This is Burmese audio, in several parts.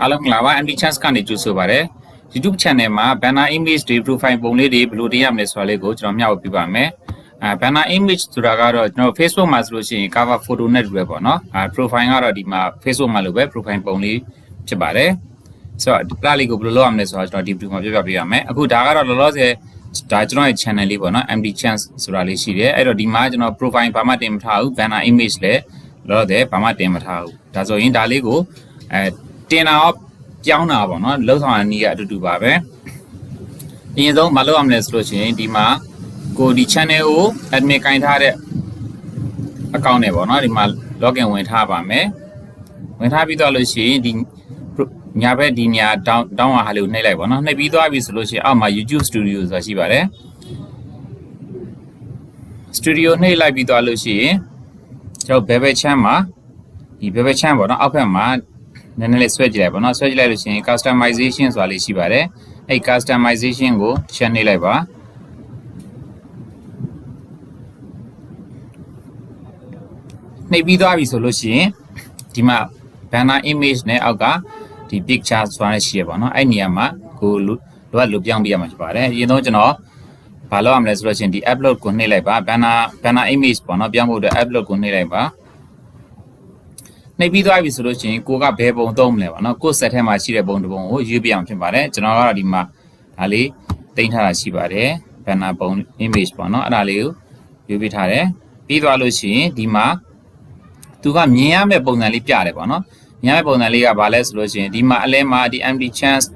အားလုံးမင်္ဂလာပါ MD Chance ကနေကြိုဆိုပါရစေ YouTube Channel မှာ banner image တွေ profile ပုံလေးတွေဘယ်လိုတင်ရမလဲဆိုတာလေးကိုကျွန်တော်မျှဝေပြပါမယ်အဲ banner image ဆိုတာကတော့ကျွန်တော် Facebook မှာဆိုလို့ရှိရင် cover photo နဲ့တူပဲပေါ့နော်အဲ profile ကတော့ဒီမှာ Facebook မှာလိုပဲ profile ပုံလေးဖြစ်ပါတယ်ဆိုတော့ဒီ plan လေးကိုဘယ်လိုလုပ်ရမလဲဆိုတော့ကျွန်တော်ဒီ video မှာပြပြပေးရမယ်အခုဒါကတော့လောလောဆယ်ဒါကျွန်တော်ရဲ့ channel လေးပေါ့နော် MD Chance ဆိုတာလေးရှိတယ်အဲ့တော့ဒီမှာကျွန်တော် profile ဘာမှတင်မထားဘူး banner image လည်းလောလောဆယ်ဘာမှတင်မထားဘူးဒါဆိုရင်ဒါလေးကိုအဲ တင်တာရောပြောင်းတာပေါ့နော်လှုပ်ဆောင်ရနည်းကအတူတူပါပဲအရင်ဆုံးမလုပ်ရမလဲဆိုလို့ရှိရင်ဒီမှာကိုဒီ channel ကို admin ကင်ထားတဲ့ account နဲ့ပေါ့နော်ဒီမှာ login ဝင်ထားပါမယ်ဝင်ထားပြီးတော့လို့ရှိရင်ဒီညာဘက်ဒီညာ down down ဟာလေးကိုနှိပ်လိုက်ပေါ့နော်နှိပ်ပြီးသွားပြီဆိုလို့ရှိရင်အောက်မှာ YouTube Studio ဆိုတာရှိပါတယ် Studio နှိပ်လိုက်ပြီးသွားလို့ရှိရင်ကျွန်တော်ဘယ်ဘက်ချမ်းမှာဒီဘယ်ဘက်ချမ်းပေါ့နော်အောက်ဘက်မှာ နည်းနည်းလေးဆွဲကြည့်လိုက်ပေါ့နော်ဆွဲကြည့်လိုက်လို့ရှိရင် customization ဆိုတာလေးရှိပါတယ်အဲ့ customization ကိုတစ်ချက်နှိပ်လိုက်ပါနှိပ်ပြီးသွားပြီဆိုလို့ရှိရင်ဒီမှာ banner image နဲ့အောက်ကဒီ picture ဆိုတာရှိရပါတော့အဲ့နေရာမှာကိုလိုလိုလိုပြောင်းပြရမှာဖြစ်ပါတယ်အရင်ဆုံးကျွန်တော်ဘာလုပ်ရမလဲဆိုလို့ရှိရင်ဒီ upload ကိုနှိပ်လိုက်ပါ banner banner image ပေါ့နော်ပြောင်းဖို့အတွက် upload ကိုနှိပ်လိုက်ပါ နှိပ်ပြီးသွားပြီဆိုလို့ရှိရင်ကိုကဘယ်ပုံသုံးမလဲပေါ့နော်ကို set ထဲမှာရှိတဲ့ပုံတစ်ပုံကိုရွေးပြအောင်ဖြစ်ပါတယ်ကျွန်တော်ကတော့ဒီမှာဒါလေးတင်ထားတာရှိပါတယ် banner ပုံ image ပေါ့နော်အဲ့ဒါလေးကိုရွေးပြထားတယ်ပြီးသွားလို့ရှိရင်ဒီမှာသူကမြင်ရမယ့်ပုံစံလေးပြတယ်ပေါ့နော်မြင်ရမယ့်ပုံစံလေးကဘာလဲဆိုလို့ရှိရင်ဒီမှာအလဲမှာဒီ empty chance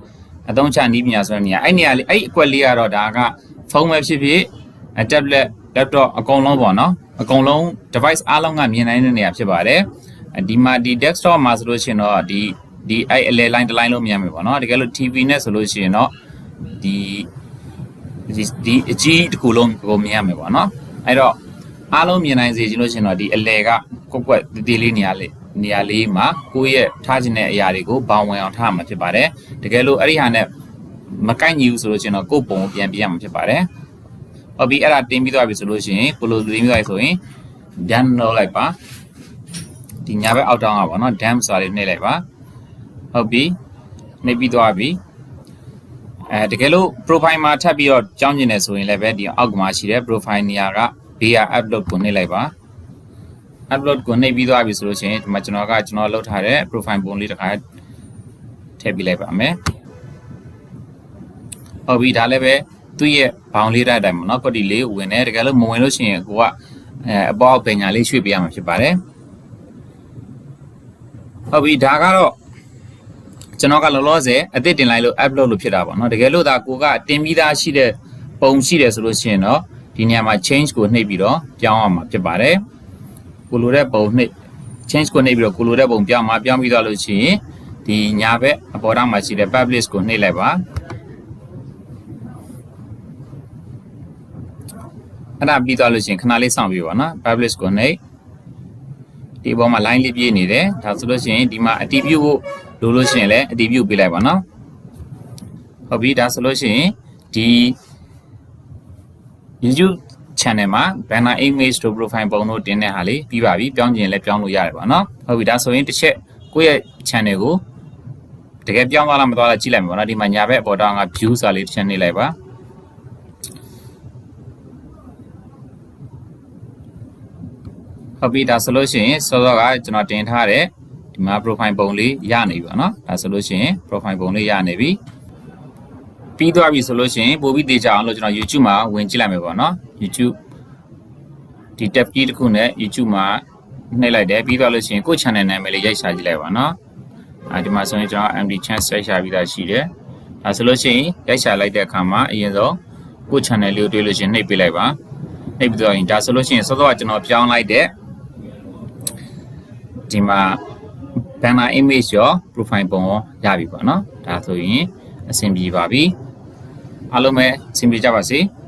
အသုံးချနည်းပညာဆိုတဲ့နေရာအဲ့နေရာလေးအဲ့အကွက်လေးကတော့ဒါကဖုန်းပဲဖြစ်ဖြစ် tablet laptop အကုန်လုံးပေါ့နော်အကုန်လုံး device အားလုံးကမြင်နိုင်တဲ့နေရာဖြစ်ပါတယ် ဒီမှာဒီ desktop မှာဆိုလို့ရှိရင်တော့ဒီဒီအဲ့အလဲ line တစ် line လုံးမြင်မယ်ပေါ့နော်တကယ်လို့ TV နဲ့ဆိုလို့ရှိရင်တော့ဒီဒီဒီအကြီးတစ်ခုလုံးကိုမြင်ရမယ်ပေါ့နော်အဲ့တော့အားလုံးမြင်နိုင်စေချင်လို့ရှိရင်တော့ဒီအလဲကကွက်ကွက်တည်တည်လေးနေရာလေးနေရာလေးမှာကိုယ့်ရဲ့ထားခြင်းတဲ့အရာတွေကိုဘောင်ဝင်အောင်ထားမှာဖြစ်ပါတယ်တကယ်လို့အဲ့ဒီဟာနဲ့မကိုက်ညီဘူးဆိုလို့ရှိရင်တော့ကိုယ့်ပုံကိုပြန်ပြရမှာဖြစ်ပါတယ်ဟုတ်ပြီအဲ့ဒါတင်ပြီးသွားပြီဆိုလို့ရှိရင်ကိုလိုတင်ပြီးသွားပြီဆိုရင် done လုပ်လိုက်ပါ ဒီညာဘက်အောက်တောင်းကပေါ့နော် dam ဆိုတာလေးနှိပ်လိုက်ပါဟုတ်ပြီနှိပ်ပြီးသွားပြီအဲတကယ်လို့ profile မှာထပ်ပြီးတော့ကြောင်းကျင်နေဆိုရင်လည်းပဲဒီအောက်မှာရှိတဲ့ profile နေရာက beer upload ကိုနှိပ်လိုက်ပါ upload ကိုနှိပ်ပြီးသွားပြီဆိုလို့ရှိရင်ဒီမှာကျွန်တော်ကကျွန်တော်လုပ်ထားတဲ့ profile ပုံလေးတစ်ခါထည့်ပြလိုက်ပါမယ်ဟုတ်ပြီဒါလည်းပဲသူ့ရဲ့ဘောင်လေးတိုင်းတိုင်းပေါ့နော်ကွက်တီလေးဝင်တယ်တကယ်လို့မဝင်လို့ရှိရင်ကိုကအဲအပေါ်ပညာလေးရွှေ့ပေးရမှာဖြစ်ပါတယ် ဟုတ်ပြီဒါကတော့ကျွန်တော်ကလောလောဆယ်အသစ်တင်လိုက်လို့ upload လို့ဖြစ်တာပေါ့နော်တကယ်လို့ဒါကိုကတင်ပြီးသားရှိတဲ့ပုံရှိတယ်ဆိုလို့ရှိရင်တော့ဒီနေရာမှာ change ကိုနှိပ်ပြီးတော့ပြောင်းအောင်မှာဖြစ်ပါတယ်ကိုလိုတဲ့ပုံနှိပ် change ကိုနှိပ်ပြီးတော့ကိုလိုတဲ့ပုံပြောင်းမှာပြောင်းပြီးတော့လို့ရှိရင်ဒီညာဘက်အပေါ်တောင်မှာရှိတဲ့ publish ကိုနှိပ်လိုက်ပါအဲ့ဒါပြီးသွားလို့ရှိရင်ခဏလေးစောင့်ပြီးပါနော် publish ကိုနှိပ် ဒီအပေါ်မှာ line လေးပြေးနေတယ်ဒါဆိုလို့ရှိရင်ဒီမှာ attribute ကိုလိုလို့ရှိရင်လည်း attribute ပေးလိုက်ပါနော်ဟုတ်ပြီဒါဆိုလို့ရှိရင်ဒီ YouTube channel မှာ banner image တို့ profile ပုံတို့တင်တဲ့ဟာလေးပြီးပါပြီပြောင်းကျင်လည်းပြောင်းလို့ရတယ်ပါနော်ဟုတ်ပြီဒါဆိုရင်တစ်ချက်ကိုယ့်ရဲ့ channel ကိုတကယ်ပြောင်းသွားလားမသွားလားကြည့်လိုက်မယ်ပေါ့နော်ဒီမှာညာဘက်အပေါ်တောင်းက view စာလေးတစ်ချက်နှိပ်လိုက်ပါ ဟုတ်ပြီဒါဆိုလို့ရှိရင်စောစောကကျွန်တော်တင်ထားတဲ့ဒီမှာ profile ပုံလေးရနေပြီပေါ့နော်ဒါဆိုလို့ရှိရင် profile ပုံလေးရနေပြီပြီးသွားပြီဆိုလို့ရှိရင်ပို့ပြီးတေချာအောင်လို့ကျွန်တော် YouTube မှာဝင်ကြည့်လိုက်မယ်ပေါ့နော် YouTube ဒီ tab key တစ်ခုနဲ့ YouTube မှာနှိပ်လိုက်တယ်ပြီးသွားလို့ရှိရင်ကိုယ့် channel နာမည်လေးရိုက်ရှာကြည့်လိုက်ပါနော်အဲဒီမှာဆိုရင်ကျွန်တော် MD chance ရိုက်ရှာပြီးသားရှိတယ်ဒါဆိုလို့ရှိရင်ရိုက်ရှာလိုက်တဲ့အခါမှာအရင်ဆုံးကိုယ့် channel လေးကိုတွေ့လို့ရှိရင်နှိပ်ပေးလိုက်ပါနှိပ်ပြီးတော့ရင်ဒါဆိုလို့ရှိရင်စောစောကကျွန်တော်ပြောင်းလိုက်တဲ့ ဒီမှာ banner image ရော profile ပုံရောရပြီပေါ့နော်ဒါဆိုရင်အဆင်ပြေပါပြီအားလုံးပဲအဆင်ပြေကြပါစေ။